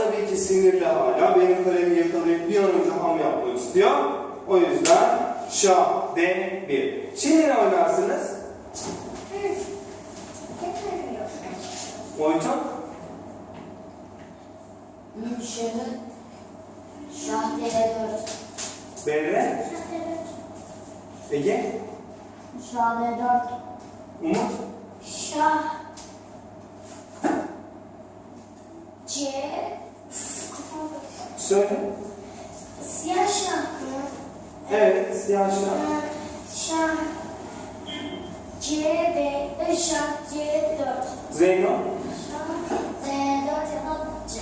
tabii ki sinirli hala. Benim kalemi yakalayıp bir an önce ham yapmak istiyor. O yüzden şah D1. Şimdi ne oynarsınız? Oytun. Şahı Şah D4 Berre. Ege. Şah D4 Umut. Şah C Söyle. Siyah şah mı? Evet. Siyah şah. Şah C B e, Şah C4 Zeyno. Şah D4 ya da C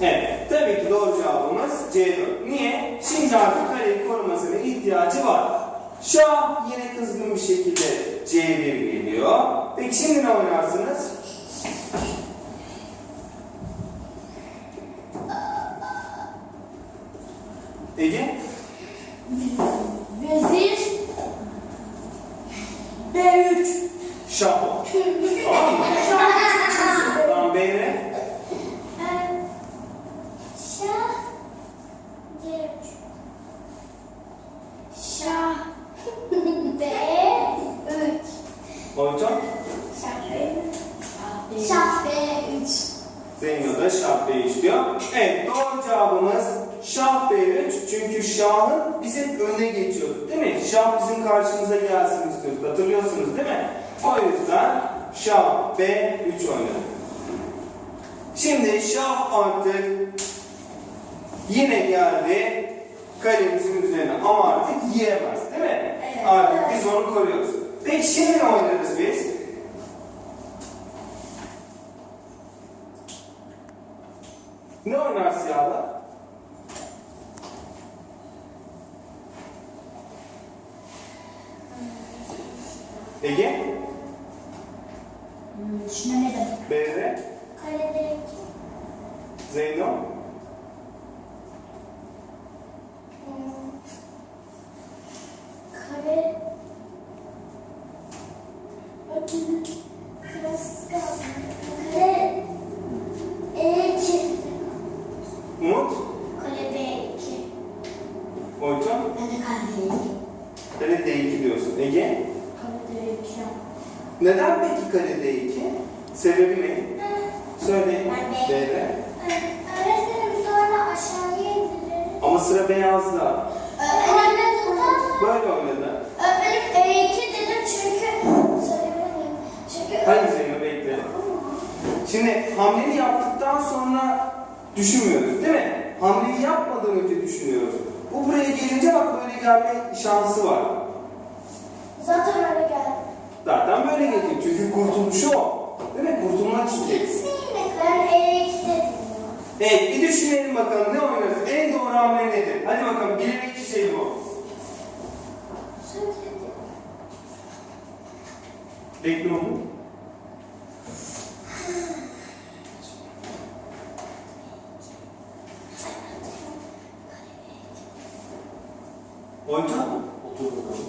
Evet. Tabii ki doğru cevabımız C4. Niye? Şimdi artık kaleyi korumasına ihtiyacı var. Şah yine kızgın bir şekilde C1 geliyor. Peki şimdi ne oynarsınız? Ege? Vezir D3 Şah. Tamam mı? Tamam Beyre. Şah D3 Şah B3 Oytun. Şah B3 Şah B3 Zeyno da şah B3 diyor. Evet doğru cevabımız şah B3. Çünkü şahın biz hep önüne geçiyorduk değil mi? Şah bizim karşımıza gelsin istiyorduk. Hatırlıyorsunuz değil mi? O yüzden şah B3 oynadık. Şimdi şah artık yine geldi kalemizin üzerine ama artık yiyemez değil mi? Evet. Artık biz onu koruyoruz. Peki şimdi ne oynarız biz? Ne oynar siyahlar? Ege, Düşünemedim. Beyre, Kalede Zeyno, Kare. Bakın Kırası kaldı. Kare. E2 Umut, Kare B2 Oytun, Ben de kare D2 Kale D2 diyorsun. Ege, D2 neden peki kale D2? Sebebi ne? Söyleyin. Ben de- Beyre. Öğretmenim sonra aşağıya indirelim. Ama sıra beyazda. Öğretmenim Böyle oynadı. Öğretmenim E2 dedim çünkü Söylemedim. Çünkü Hadi Zeyno bekle. Şimdi hamleyi yaptıktan sonra düşünmüyoruz değil mi? Hamleyi yapmadan önce düşünüyoruz. Bu buraya gelince bak böyle gelme şansı var. Zaten öyle geldi. Zaten böyle gelecek çünkü kurtuluşu o. Değil mi? Kurtulmak isteyeceksin. Ben E2 dedim. Evet bir düşünelim bakalım ne oynarız? En doğru hamle nedir? Hadi bakalım bilemek iki şey bu. Bekle onu. Oyna. Otur bakalım.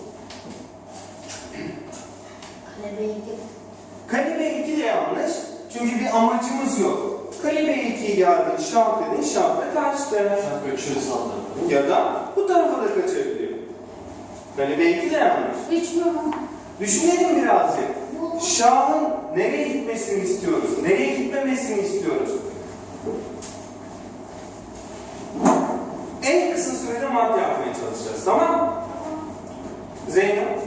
Kale B2. Kale B2 de yanlış. Çünkü bir amacımız yok. Kale B2'yi geldin, şah dedin, şah da kaçtı. Şarkı şöyle saldırdı. Ya da bu tarafa da kaçabiliyor. Kale B2 de yanlış. Hiç mi? Düşünelim birazcık. Bu Şahın nereye gitmesini istiyoruz? Nereye gitmemesini istiyoruz? En kısa sürede mat yapmaya çalışacağız. Tamam mı? Zeynep,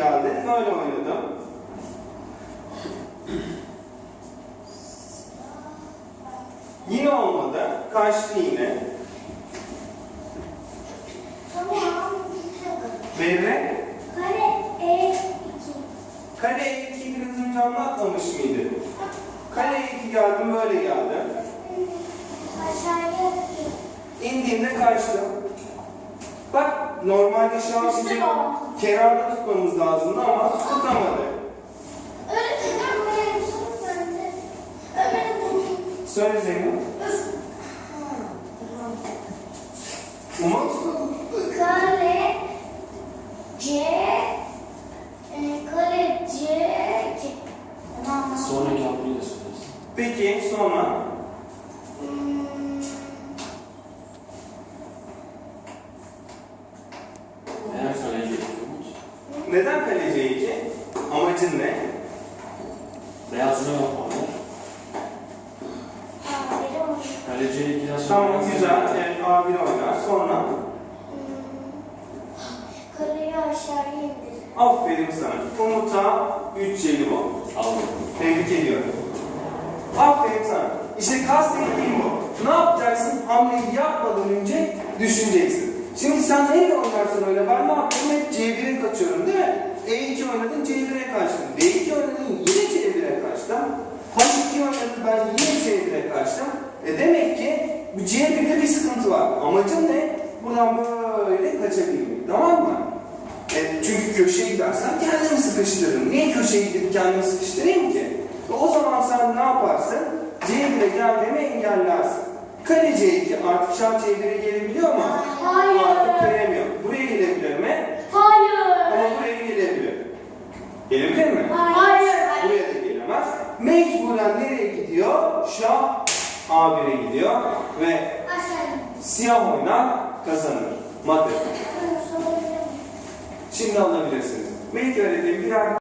geldi. Böyle oynadım. Yine olmadı. Kaçtı yine. Berre, Kare E2. kale H2'yi biraz önce anlatmamış mıydı? Kale H2 geldim, böyle geldim. Aşağıya İndiğimde kaçtı. Normalde şu an bizim kenarda tutmamız lazımdı ama tutamadı. Öğretmenim buraya bir soru söyledi. Öğretmenim Söyle Zeynep. Umut. Kare C e, kare C Tamam. Sonraki hamleyi de söylesin. Peki sonra Hmm, Eğer kaleci Umut, neden kaleci 2? Amacın ne? beyazını yapmalı. aa, biri olmuş. Kaleciye ikiden sonra Tamam güzel. yapmalı. Evet, A1 oynar. Sonra Kaleyi aşağıya indir. aferin sana. Umut'a 3 jelibon. Aldım. Tebrik ediyorum. Aferin sana. İşte kastettiğim bu. Ne yapacaksın? Hamleyi yapmadan önce düşüneceksin. Şimdi sen neyle oynarsan öyle ben ne yapıyorum? Hep C1'e kaçıyorum? E2 oynadın C1'e kaçtın. D2 oynadın yine C1'e kaçtın. H2 oynadın ben yine C1'e kaçtım. E demek ki bu C1'de bir sıkıntı var. Amacın ne? Buradan böyle kaçabilmek. Tamam mı? E, çünkü köşeye gidersen kendimi sıkıştırırım. Niye köşeye gidip kendimi sıkıştırayım ki? E, o zaman sen ne yaparsın? C1'e gelmemi engellersin. Kale C2 artık şah C1'e gelebiliyor mu? Hayır. Artık gelemiyor. Buraya gelebilir mi? Buraya gelebilir. Mi? Hayır. Buraya da gelemez. Mecburen nereye gidiyor? Şah A1'e gidiyor ve siyah oynar kazanır. Miyim? Şimdi alabilirsiniz. Melek öğretmenim birer